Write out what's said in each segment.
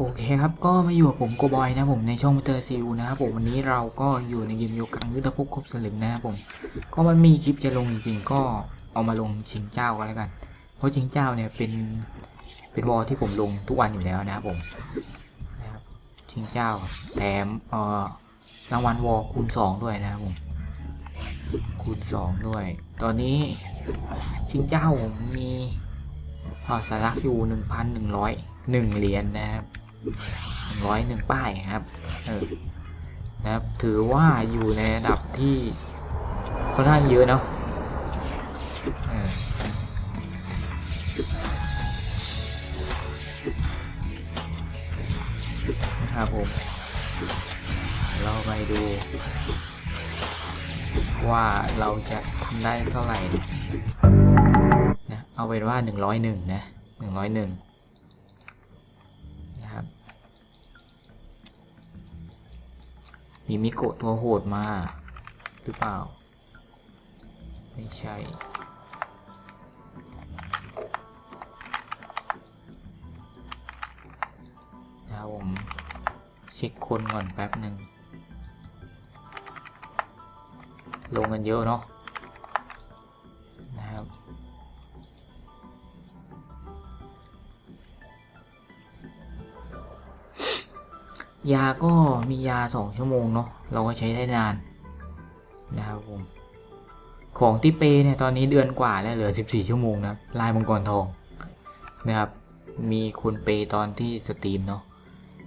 โอเคครับ ก็มาอยู่กับผมโกบอยนะผมในช่องมิเตอร์ซีอูนะครับผมวันนี้เราก็อยู่ในเกมโยกังยุทธภพครบสลึงนะครับผม ก็มันมีคลิปจะลงจริงๆ ก็เอามาลงชิงเจ้ากันแล้วกัน เพราะชิงเจ้าเนี่ยเป็นเป็นวอลที่ผมลงทุกวันอยู่แล้วนะครับผมนะครับชิงเจ้าแถมเอ่อรางวัลวอลคูณสองด้วยนะครับผมคูณสองด้วย ตอนนี้ชิงเจ้าผมมีพอสารักอยู่หนึ่งพันหนึ่งร้อยหนึ่งเหรียญนะครับ ร้อยหนึ่งป้ายครับเออนะครับ ถือว่าอยู่ในระดับที่ค่อนข้างเยอะเนาะนะครับผม เราไปดูว่าเราจะทำได้เท่าไหร่นะเอาเป็นว่าหนึ่งร้อยหนึ่งนะหนึ่งร้อยหนึ่ง มีมิโกะตัวโหดมาหรือเปล่า ไม่ใช่นะครับผมเช็คคนก่อนแป๊บหนึ่งลงกันเยอะเนาะ ยาก็มียาสองชั่วโมงเนาะเราก็ใช้ได้นานนะครับผมของที่เปเนี่ยตอนนี้เดือนกว่าแล้วเหลือ 14 ชั่วโมงนะลายมังกรทองนะครับมีคนเปตอนที่สตรีมเนาะ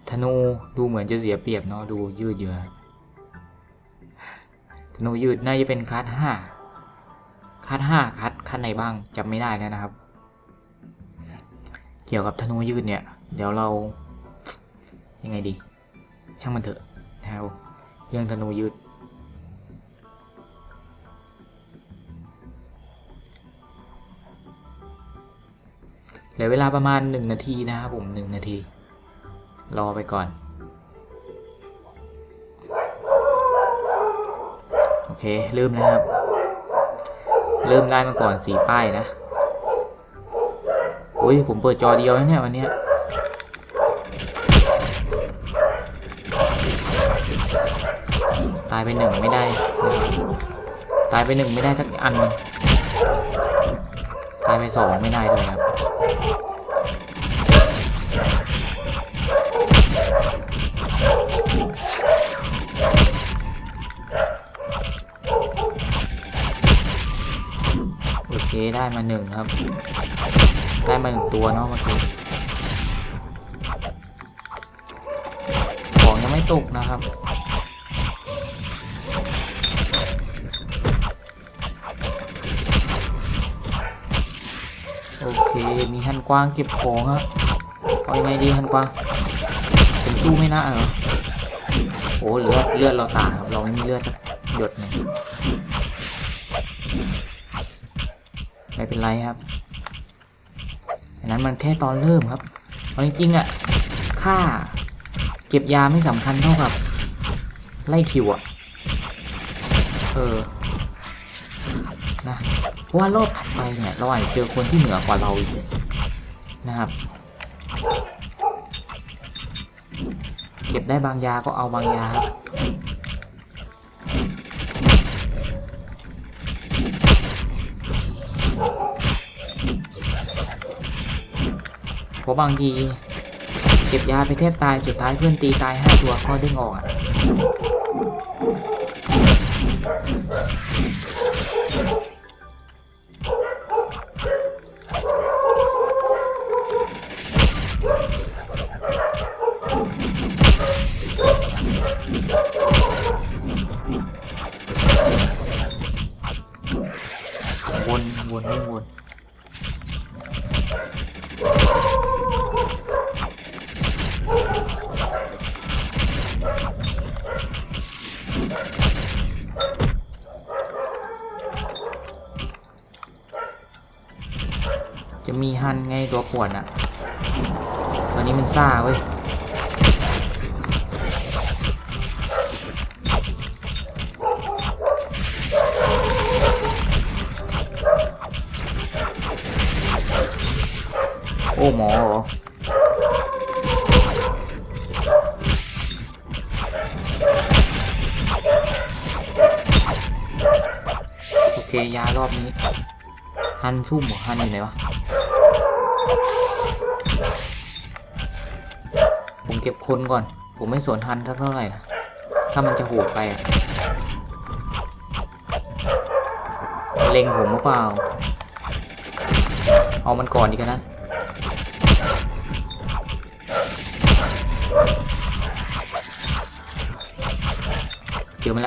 ธนูดูเหมือนจะเสียเปรียบเนาะดูยืดเยื้อธนูยืดน่าจะเป็นคัดห้าคัดห้าคัดคัดไหนบ้างจำไม่ได้แล้วนะครับ เกี่ยวกับธนูยืดเนี่ย เดี๋ยวเรายังไงดี ช่างมันเถอะนะครับเรื่องธนูยืดเหลือเวลาประมาณหนึ่งนาทีนะครับผมหนึ่งนาที รอไปก่อน โอเค เริ่มแล้วครับ เริ่มไล่มาก่อนสีป้ายนะโอ้ยผมเปิดจอเดียวนะเนี่ยวันนี้ย ตายไปหนึ่งไม่ได้ตายไปหนึ่งไม่ได้สักอันหนึ่งตายไปสองไม่ได้เลยครับโอเคได้มาหนึ่งครับ ได้มาหนึ่งตัวเนาะเมื่อกี้ของยังไม่ตกนะครับ โอเค มีฮันกวางเก็บของครับเอาไงดีฮันกวางผมสู้ไม่น่าเหรอโอ้เลือดเลือดเราต่างครับเราไม่มีเลือดสักหยดนึงไม่เป็นไรครับอันนั้นมันแค่ตอนเริ่มครับเอาจริงๆอะค่าเก็บยาไม่สำคัญเท่ากับ ไล่คิวอะ เออ นะ เพราะว่ารอบถัดไปเนี่ยเราอาจจะเจอคนที่เหนือกว่าเราอีกนะครับ เก็บได้บางยาก็เอาบางยาครับเพราะบางทีเก็บยาไปแทบตายสุดท้ายเพื่อนตีตายห้าตัวก็เด้งออกอะ วนวนไม่วนจะมีฮันไงตัวป่วนอะ่ะวันนี้มันซ่าเว้ย โอ้หมอเหโอเคยารอบนี้ ฮันซุ่มหรอฮันอยู่ไหนวะ ผมเก็บคนก่อน ผมไม่สนฮันเท่าไหร่นะ ถ้ามันจะโหดไปเล็งผมหรือเปล่า เอามันก่อนดีกันนะ เจอมัน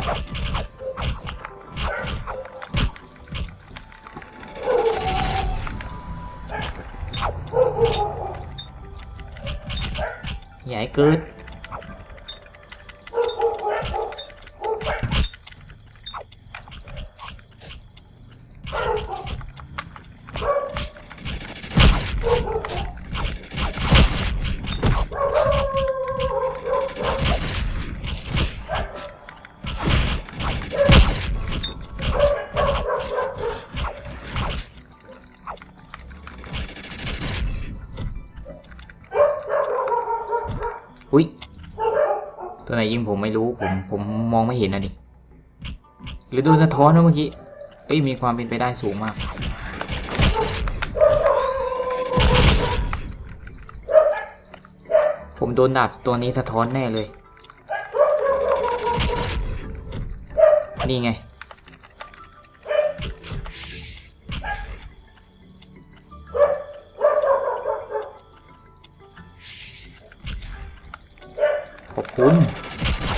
ตัวไหนยิงผมไม่รู้ผมผมมองไม่เห็นนะดิหรือโดนสะท้อนนะเมื่อกี้เอ้ยมีความเป็นไปได้สูงมากผมโดนดาบตัวนี้สะท้อนแน่เลย นี่ไง ขอบคุณ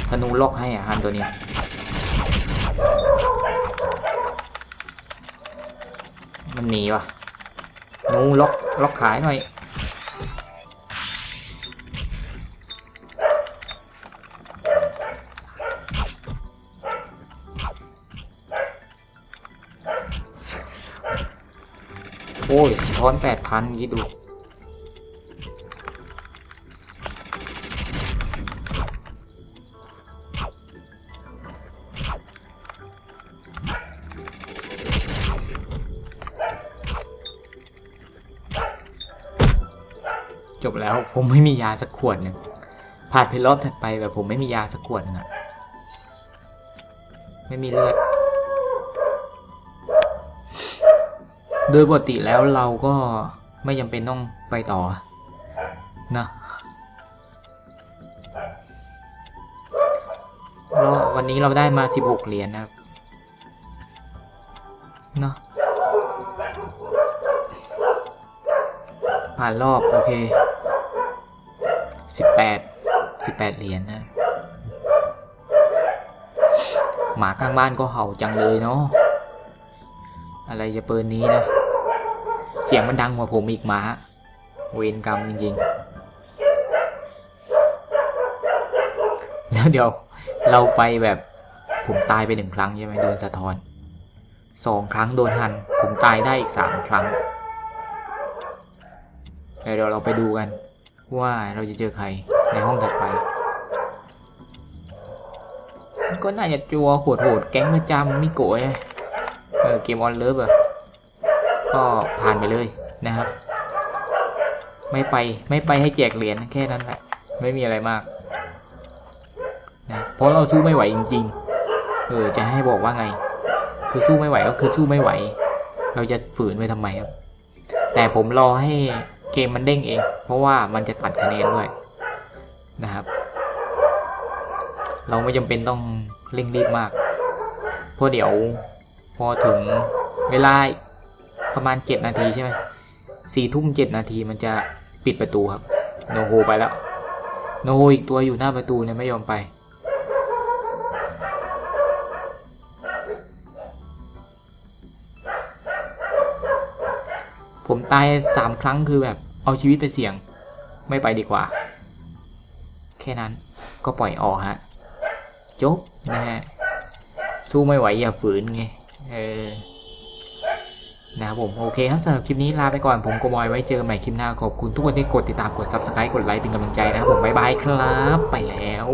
ธนูล็อกให้อะฮันตัวนี้มันหนีวะธนูล็อกล็อกขายหน่อยโอ้ยสะท้อนแปดพันคิดดู จบแล้วผมไม่มียาสักขวดหนึ่งผ่านไปรอบถัดไปแบบผมไม่มียาสักขวดนึงอะไม่มีเลือด โดยปกติแล้วเราก็ไม่จำเป็นต้องไปต่อนะเราวันนี้เราได้มา 16 เหรียญนะครับเนาะผ่านรอบ โอเค 18 18เหรียญนะหมาข้างบ้านก็เห่าจังเลยเนาะอะไรจะเปิดนี้นะ เสียงมันดังกว่าผมอีกหมาเวรกรรมจริงๆ แล้วเดี๋ยวเราไปแบบผมตายไปหนึ่งครั้งใช่ไหมโดนสะท้อนสองครั้งโดนหัน ผมตายได้อีกสามครั้งเดี๋ยวเราไปดูกัน ว่าเราจะเจอใครในห้องถัดไป ก็น่าจะจัวโหดๆแก๊งประจำมิโกะเออเกมออนเลิฟอะก็ผ่านไปเลยนะครับ ไม่ไปไม่ไปให้แจกเหรียญแค่นั้นแหละไม่มีอะไรมากนะเพราะเราสู้ไม่ไหวจริง ๆ เออจะให้บอกว่าไง คือสู้ไม่ไหวก็คือสู้ไม่ไหว เราจะฝืนไปทำไมครับ แต่ผมรอให้ เกมมันเด้งเอง เพราะว่ามันจะตัดคะแนนด้วยนะครับ เราไม่จำเป็นต้องเร่งรีบมาก เพราะเดี๋ยวพอถึงเวลาประมาณเจ็ดนาทีใช่ไหมสี่ทุ่มเจ็ดนาทีมันจะปิดประตูครับ โนโฮไปแล้ว โนโฮอีกตัวอยู่หน้าประตูเนี่ยไม่ยอมไป ผมตายสามครั้งคือแบบ เอาชีวิตไปเสี่ยง ไม่ไปดีกว่า แค่นั้นก็ปล่อยออกฮะ จบนะฮะ สู้ไม่ไหวอย่าฝืนไง เออ นะครับผม โอเคครับสำหรับคลิปนี้ลาไปก่อน ผมโกบอยไว้เจอใหม่คลิปหน้า ขอบคุณทุกคนที่กดติดตาม กด subscribe กดไลค์เป็นกำลังใจนะครับผม บ๊ายบายครับ ไปแล้ว